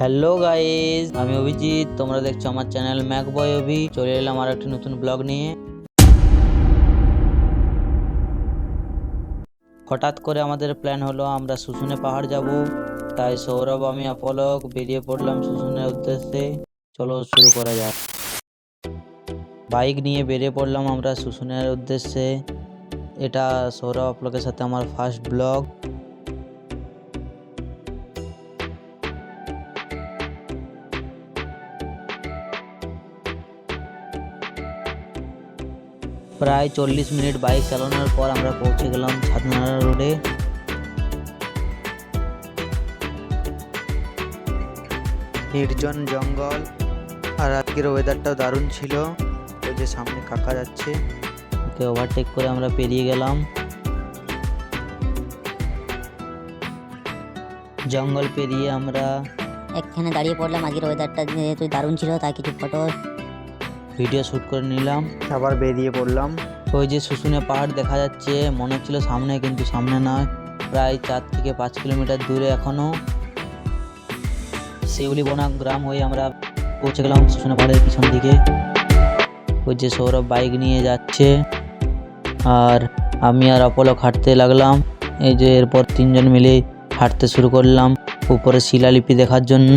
Hello guys আমি অভিজিৎ। তোমরা দেখছ আমার চ্যানেল ম্যাক বয় অভি চলে এলাম আর একটি নতুন ব্লগ নিয়ে। হঠাৎ করে আমাদের প্ল্যান হলো, আমরা শুশুনে পাহাড় যাব। তাই সৌরভ, আমি অপলক বেরিয়ে পড়লাম শুশুনের উদ্দেশ্যে। চলো শুরু করা যাক। বাইক নিয়ে বেরিয়ে পড়লাম আমরা শুশুনের উদ্দেশ্যে। এটা সৌরভ অপলকের সাথে আমার ফার্স্ট ব্লগ প্রায় চল্লিশ মিনিট বাইক চালানোর পর আমরা পৌঁছে গেলাম ছাদনাড়া রোডে। নির্জন জঙ্গল। আর আজকের ওয়েদারটাও দারুণ ছিল। ওই যে সামনে কাকা যাচ্ছে। ওকে ওভারটেক করে আমরা পেরিয়ে গেলাম। জঙ্গল পেরিয়ে আমরা এখানে দাঁড়িয়ে পড়লাম আজকের ওয়েদারটা যেহেতু দারুণ ছিল, তাই কিছু ফটো ভিডিও শ্যুট করে নিলাম। আবার বেরিয়ে পড়লাম। ওই যে শুশুনে পাহাড় দেখা যাচ্ছে মনে হচ্ছিল সামনে কিন্তু সামনে নয়। প্রায় চার থেকে পাঁচ কিলোমিটার দূরে এখনও শিউলি বনাম গ্রাম হয়ে আমরা পৌঁছে গেলাম শুশুনে পাহাড়ের পিছন দিকে। ওই যে সৌরভ বাইক নিয়ে যাচ্ছে। আর আমি আর অপলক হাঁটতে লাগলাম। এই যে এরপর তিনজন মিলে হাঁটতে শুরু করলাম। উপরে শিলালিপি দেখার জন্য।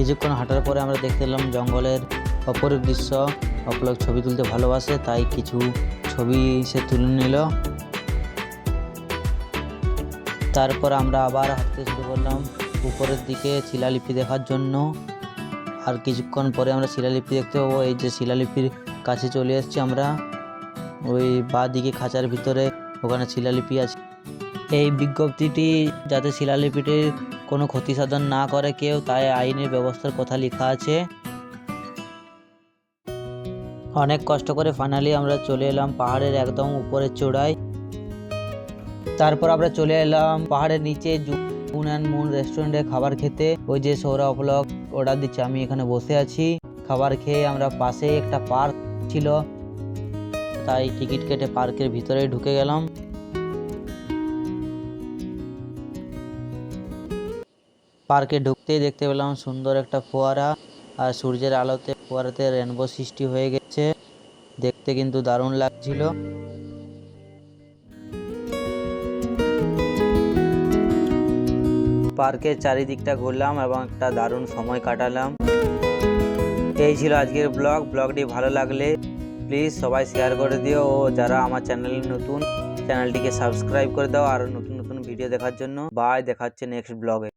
কিছুক্ষণ হাঁটার পরে আমরা দেখতে পেলাম জঙ্গলের অপরূপ দৃশ্য। অপলক ছবি তুলতে ভালোবাসে, তাই কিছু ছবি সে তুলে নিল। তারপর আমরা আবার হাঁটতে শুরু করলাম উপরের দিকে শিলালিপি দেখার জন্য। আর কিছুক্ষণ পরে আমরা শিলালিপি দেখতে পাবো, এই যে শিলালিপির কাছে চলে এসেছি আমরা। ওই বা দিকে খাঁচার ভিতরে ওখানে শিলালিপি আছে। এই বিজ্ঞপ্তিটি যাতে শিলালিপিটির কোনো ক্ষতি সাধন না করে কেউ, তাই আইনের ব্যবস্থার কথা লেখা আছে। অনেক কষ্ট করে ফাইনালি আমরা চলে এলাম পাহাড়ের একদম উপরের চূড়ায়। তারপর আমরা চলে এলাম পাহাড়ের নিচে জুন অ্যান্ড মুন রেস্টুরেন্টে খাবার খেতে। ওই যে সৌরভ ব্লগ অর্ডার দিচ্ছে, আমি এখানে বসে আছি। খাবার খেয়ে আমরা পাশে একটা পার্ক ছিল, তাই টিকিট কেটে পার্কের ভিতরে ঢুকে গেলাম। পার্কে ঢুকতেই দেখতে পেলাম সুন্দর একটা ফোয়ারা আর সূর্যের আলোতে ফোয়ারাতে রেনবো সৃষ্টি হয়ে গেছে। দেখতে কিন্তু দারুণ লাগছিল। পার্কের চারিদিকটা ঘুরলাম এবং একটা দারুণ সময় কাটালাম। এই ছিল আজকের ব্লগ। ব্লগটি ভালো লাগলে প্লিজ সবাই শেয়ার করে দিও। ও যারা আমার চ্যানেলে নতুন, চ্যানেলটিকে সাবস্ক্রাইব করে দাও। আর নতুন নতুন ভিডিও দেখার জন্য। বাই, দেখাচ্ছে নেক্সট ব্লগে।